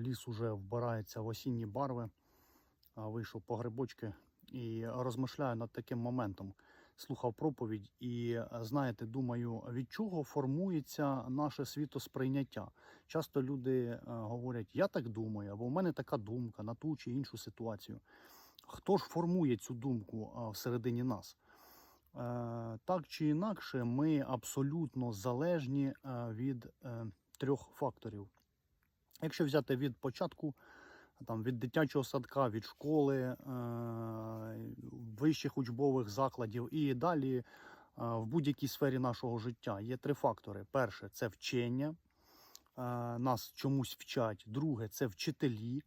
ліс уже вбирається в осінні барви. Вийшов по грибочки і розмишляю над таким моментом. Слухав проповідь, і е, знаєте, думаю, від чого формується наше світосприйняття. Часто люди е, говорять, я так думаю, або в мене така думка на ту чи іншу ситуацію. Хто ж формує цю думку всередині нас? Е, Так чи інакше, ми абсолютно залежні е, від е, трьох факторів. Якщо взяти від початку, там, від дитячого садка, від школи, е, вищих учбових закладів і далі е, в будь-якій сфері нашого життя є три фактори: перше це вчення, е, нас чомусь вчать. Друге це вчителі,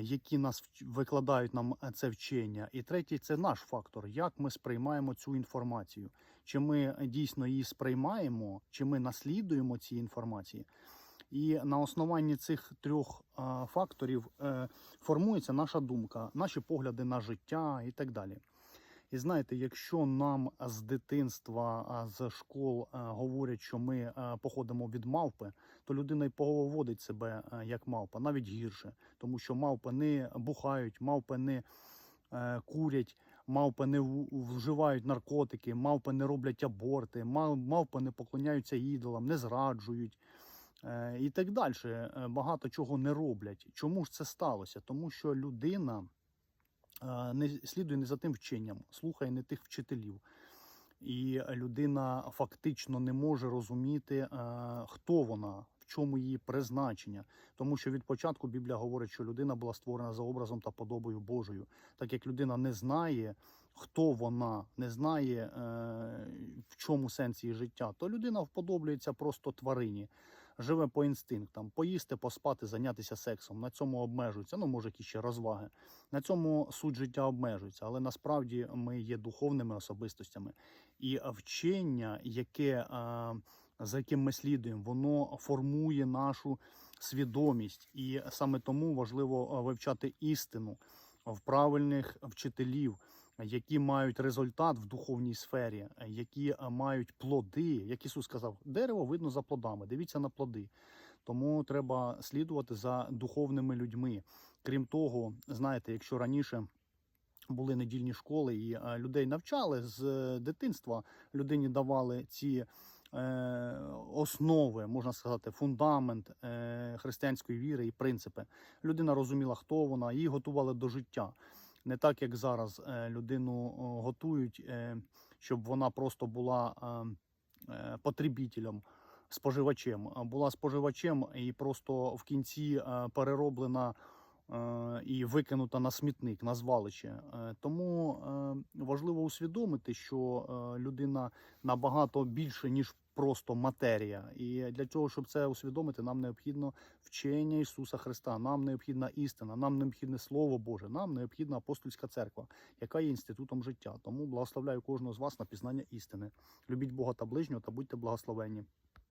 які нас викладають нам це вчення. І третє це наш фактор, як ми сприймаємо цю інформацію. Чи ми дійсно її сприймаємо, чи ми наслідуємо ці інформації. І на основанні цих трьох факторів е, формується наша думка, наші погляди на життя і так далі. І знаєте, якщо нам з дитинства, з школ е, говорять, що ми е, походимо від мавпи, то людина й поводить себе як мавпа, навіть гірше, тому що мавпи не бухають, мавпи не курять, мавпи не вживають наркотики, мавпи не роблять аборти, мав- мавпи не поклоняються ідолам, не зраджують. Е, і так далі. Е, Багато чого не роблять. Чому ж це сталося? Тому що людина е, не слідує не за тим вченням, слухає не тих вчителів. І людина фактично не може розуміти, хто вона, в чому її призначення. Тому що від початку Біблія говорить, що людина була створена за образом та подобою Божою. Так як людина не знає, хто вона, не знає, в чому сенс її життя, то людина вподоблюється просто тварині, живе по інстинктам, поїсти, поспати, зайнятися сексом. На цьому обмежується. Ну, може, якісь ще розваги. На цьому суть життя обмежується, але насправді ми є духовними особистостями. І вчення, яке, за яким ми слідуємо, воно формує нашу свідомість. І саме тому важливо вивчати істину в правильних вчителів, які мають результат в духовній сфері, е, які е, мають плоди. Як Ісус сказав, дерево видно за плодами. Дивіться на плоди. Тому треба слідувати за духовними людьми. Крім того, знаєте, якщо раніше були недільні школи і е, людей навчали з дитинства, людині давали ці е, основи, можна сказати, фундамент е, християнської віри і принципи. Людина розуміла, хто вона, її готували до життя. Не так, як зараз е, людину готують, е, щоб вона просто була е, потребітелем, споживачем. Була споживачем і просто в кінці перероблена і викинута на смітник, на звалище. Е, Тому е, важливо усвідомити, що е, людина набагато більше, ніж просто матерія. І для того, щоб це усвідомити, нам необхідно вчення Ісуса Христа, нам необхідна істина, нам необхідне Слово Боже, нам необхідна апостольська церква, яка є інститутом життя. Тому благословляю кожного з вас на пізнання істини. Любіть Бога та ближнього та будьте благословенні.